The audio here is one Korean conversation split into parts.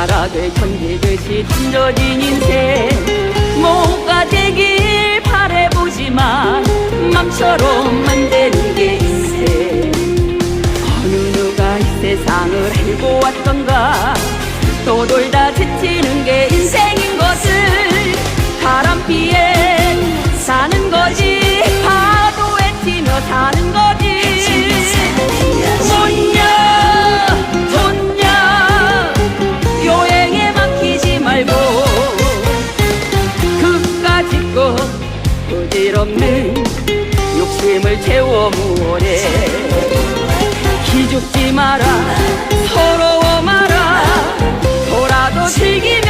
나라되 견디듯이 던져진 인생. 뭐가 되길 바래보지만 맘처럼 만드는 게 인생 어느 누가 이 세상을 알고 왔던가. 또 돌다 지치는 게 인생. 태워무오래. 기죽지 마라 서러워 마라. 돌아도 즐기며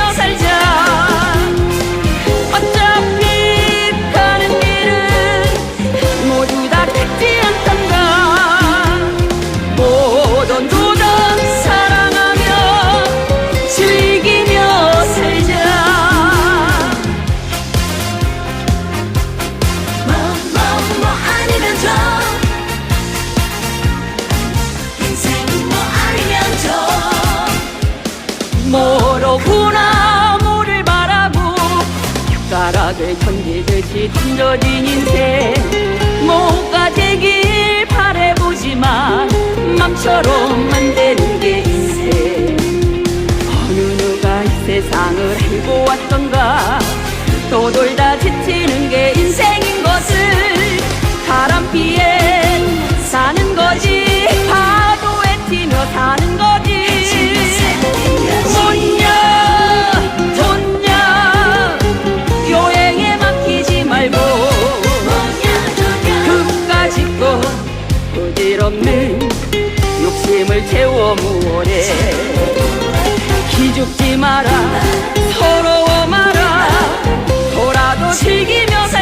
나락을 견디듯이 던져진 인생. 뭐가 되길 바래보지만 맘처럼 안 되는 게 인생. 어느 누가 이 세상을 알고 왔던가. 떠돌다 실없는 욕심을 채워 무언해 기죽지 마라 서러워 마라. 돌아도 즐기며 살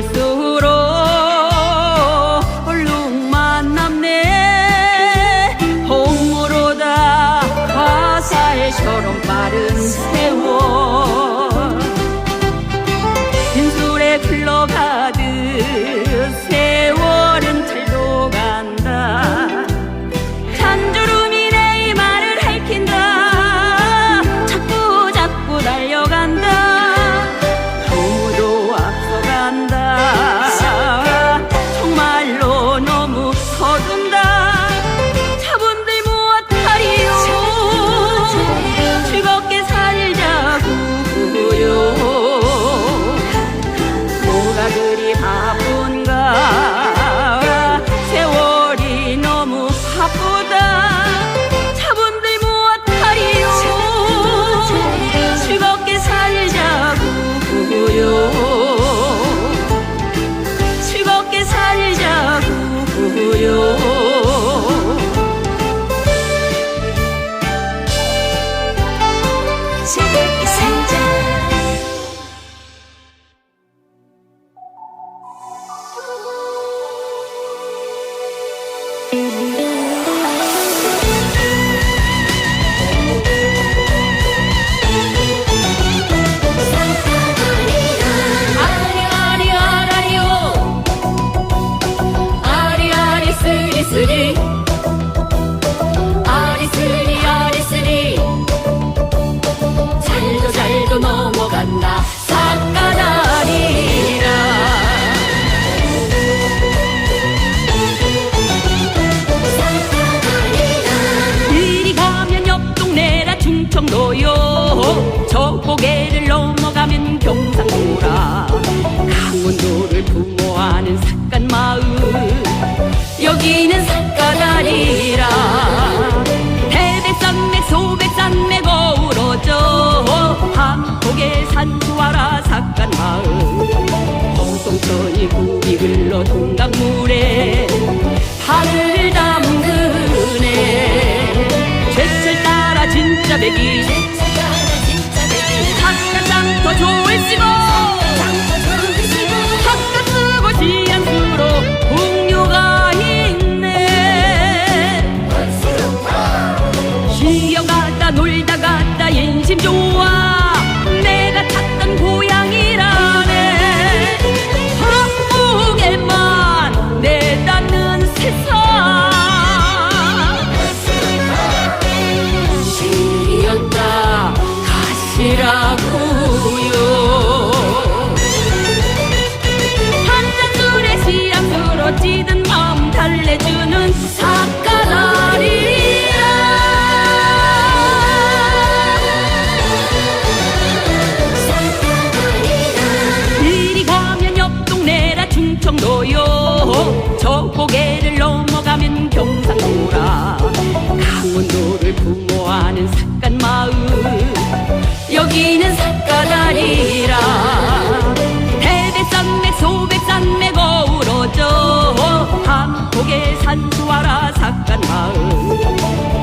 벌써 아니라. 대백산맥 소백산맥 어우러져 함폭에 산수하라 삭간마을. 허송천이 구이 흘러 동강물에 하늘 담그네. 제철 따라 진짜 백이 삭간장터 조을 씹어 chim chúa 여기는 삿간 마을 여기는 삿간 아니라. 대백산 매소 백산 매거 우러져 함곡의 산수와라 삿간 마을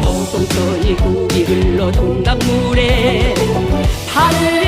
어성서이 국기 흘러 동강물에 하늘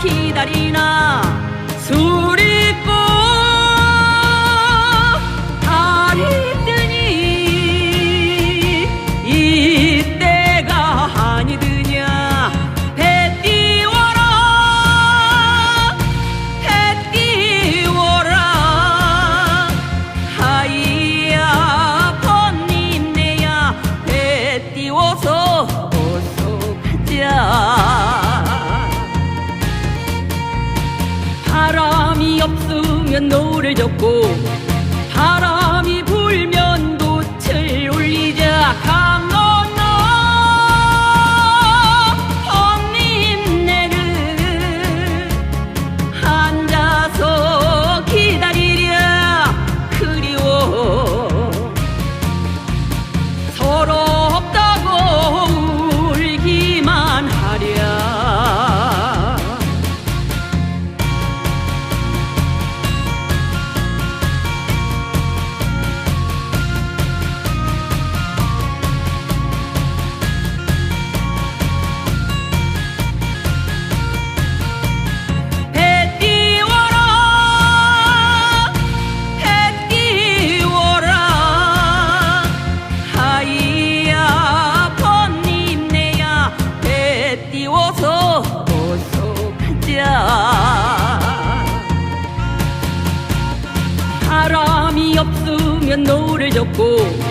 左な。 말이야. 사람이 없으면 노를 젓고